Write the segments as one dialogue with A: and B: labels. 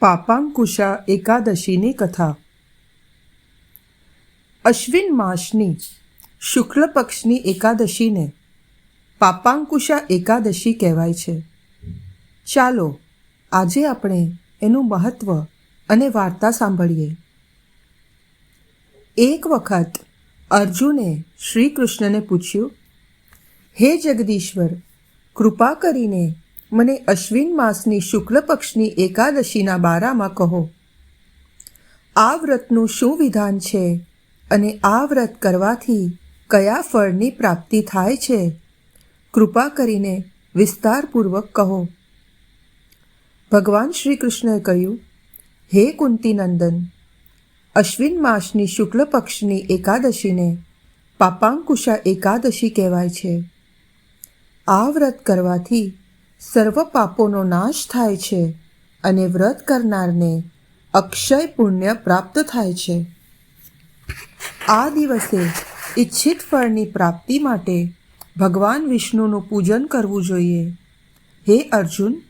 A: પાપાંકુશા એકાદશીની કથા અશ્વિન માસની શુક્લ પક્ષની એકાદશીને પાપાંકુશા એકાદશી કહેવાય છે। ચાલો આજે આપણે એનું મહત્વ અને વાર્તા સાંભળીએ। એક વખત અર્જુને શ્રી કૃષ્ણને પૂછ્યું, હે જગદીશ્વર, કૃપા કરીને મને અશ્વિન માસની શુક્લ પક્ષની એકાદશીના બારામાં કહો. આ વ્રતનું શું વિધાન છે અને આ વ્રત કરવાથી કયા ફળની પ્રાપ્તિ થાય છે? કૃપા કરીને વિસ્તારપૂર્વક કહો. ભગવાન શ્રી કૃષ્ણએ કહ્યું, હે કુંતી નંદન અશ્વિન માસની શુક્લ પક્ષની એકાદશીને પાપાંકુશા એકાદશી કહેવાય છે. આ વ્રત કરવાથી સર્વ પાપોનો નાશ થાય છે અને વ્રત કરનારને અક્ષય પુણ્ય પ્રાપ્ત થાય છે. આ દિવસે ઈચ્છિત ફળની પ્રાપ્તિ માટે ભગવાન વિષ્ણુનું પૂજન કરવું જોઈએ. હે અર્જુન,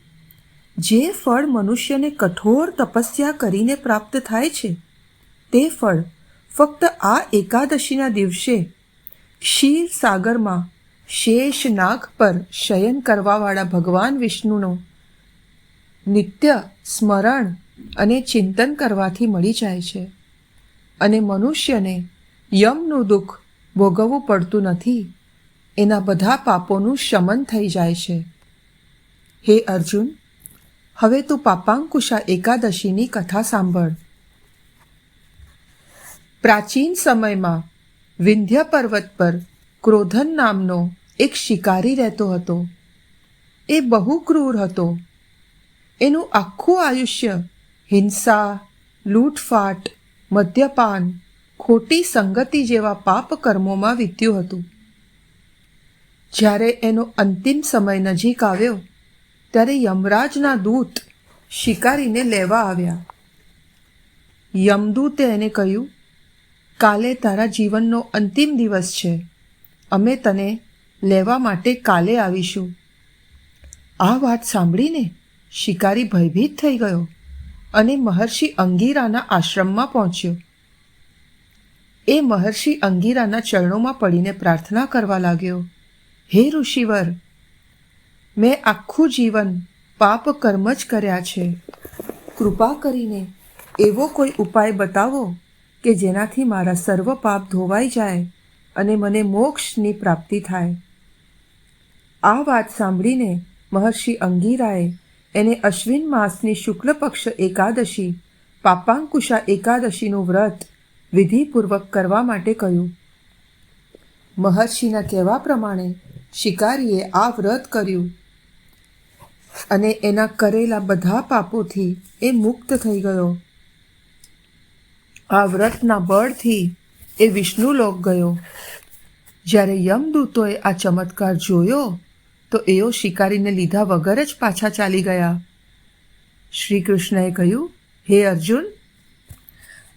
A: જે ફળ મનુષ્યને કઠોર તપસ્યા કરીને પ્રાપ્ત થાય છે, તે ફળ ફક્ત આ એકાદશીના દિવસે ક્ષીર સાગરમાં શેષ નાગ પર શયન કરવાવાળા ભગવાન વિષ્ણુનું નિત્ય સ્મરણ અને ચિંતન કરવાથી મળી જાય છે. અને મનુષ્યને યમનું દુઃખ ભોગવવું પડતું નથી. એના બધા પાપોનું શમન થઈ જાય છે. હે અર્જુન, હવે તું પાપાંકુશા એકાદશીની કથા સાંભળ. પ્રાચીન સમયમાં વિંધ્ય પર્વત પર ક્રોધન નામનો એક શિકારી રહેતો હતો. એ બહુ ક્રૂર હતો. એનું આખું આયુષ્ય હિંસા, લૂંટફાટ, મદ્યપાન, ખોટી સંગતિ જેવા પાપ કર્મોમાં વીત્યું હતું. જ્યારે એનો અંતિમ સમય નજીક આવ્યો, ત્યારે યમરાજના દૂત શિકારીને લેવા આવ્યા. યમદૂતે એને કહ્યું, કાલે તારા જીવનનો અંતિમ દિવસ છે. અમે તને લેવા માટે કાલે આવીશું. આ વાત સાંભળીને શિકારી ભયભીત થઈ ગયો અને મહર્ષિ અંગીરાના આશ્રમમાં પહોંચ્યો. એ મહર્ષિ અંગીરાના ચરણોમાં પડીને પ્રાર્થના કરવા લાગ્યો, હે ઋષિવર, મેં આખું જીવન પાપ કર્મ જ કર્યા છે. કૃપા કરીને એવો કોઈ ઉપાય બતાવો કે જેનાથી મારા સર્વ પાપ ધોવાઈ જાય અને મને મોક્ષની પ્રાપ્તિ થાય. આ વાત સાંભળીને મહર્ષિ અંગીરાએ એને અશ્વિન માસની શુક્લ પક્ષ એકાદશી, પાપાંકુશા એકાદશીનું વ્રત વિધિપૂર્વક કરવા માટે કહ્યું. મહર્ષિના કહેવા પ્રમાણે શિકારીએ આ વ્રત કર્યું અને એના કરેલા બધા પાપોથી એ મુક્ત થઈ ગયો. આ વ્રતના બળથી એ વિષ્ણુલોક ગયો. જ્યારે યમદૂતોએ આ ચમત્કાર જોયો તો એઓ શિકારીને લીધા વગર જ પાછા ચાલી ગયા. શ્રી કૃષ્ણએ કહ્યું, હે અર્જુન,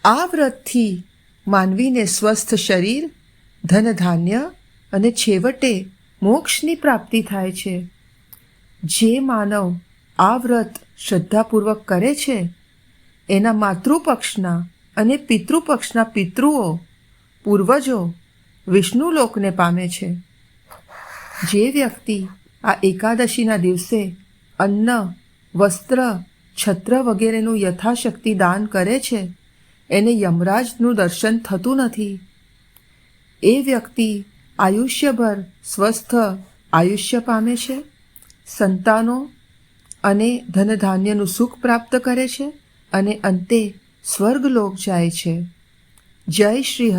A: આ વ્રતથી માનવીને સ્વસ્થ શરીર ધન ધાન્ય અને છેવટે મોક્ષની પ્રાપ્તિ થાય છે. જે માનવ આ વ્રત શ્રદ્ધાપૂર્વક કરે છે, એના માતૃપક્ષના અને પિતૃપક્ષના પિતૃઓ, પૂર્વજો, વિષ્ણુલોકને પામે છે. જે વ્યક્તિ આ એકાદશીના દિવસે અન્ન, વસ્ત્ર, છત્ર વગેરેનું યથાશક્તિ દાન કરે છે. એને યમરાજનું દર્શન થતું નથી. એ વ્યક્તિ આયુષ્યભર સ્વસ્થ આયુષ્ય પામે છે, સંતાનો અને ધનધાન્યનું સુખ પ્રાપ્ત કરે છે અને અંતે સ્વર્ગલોક જાય છે. જય શ્રી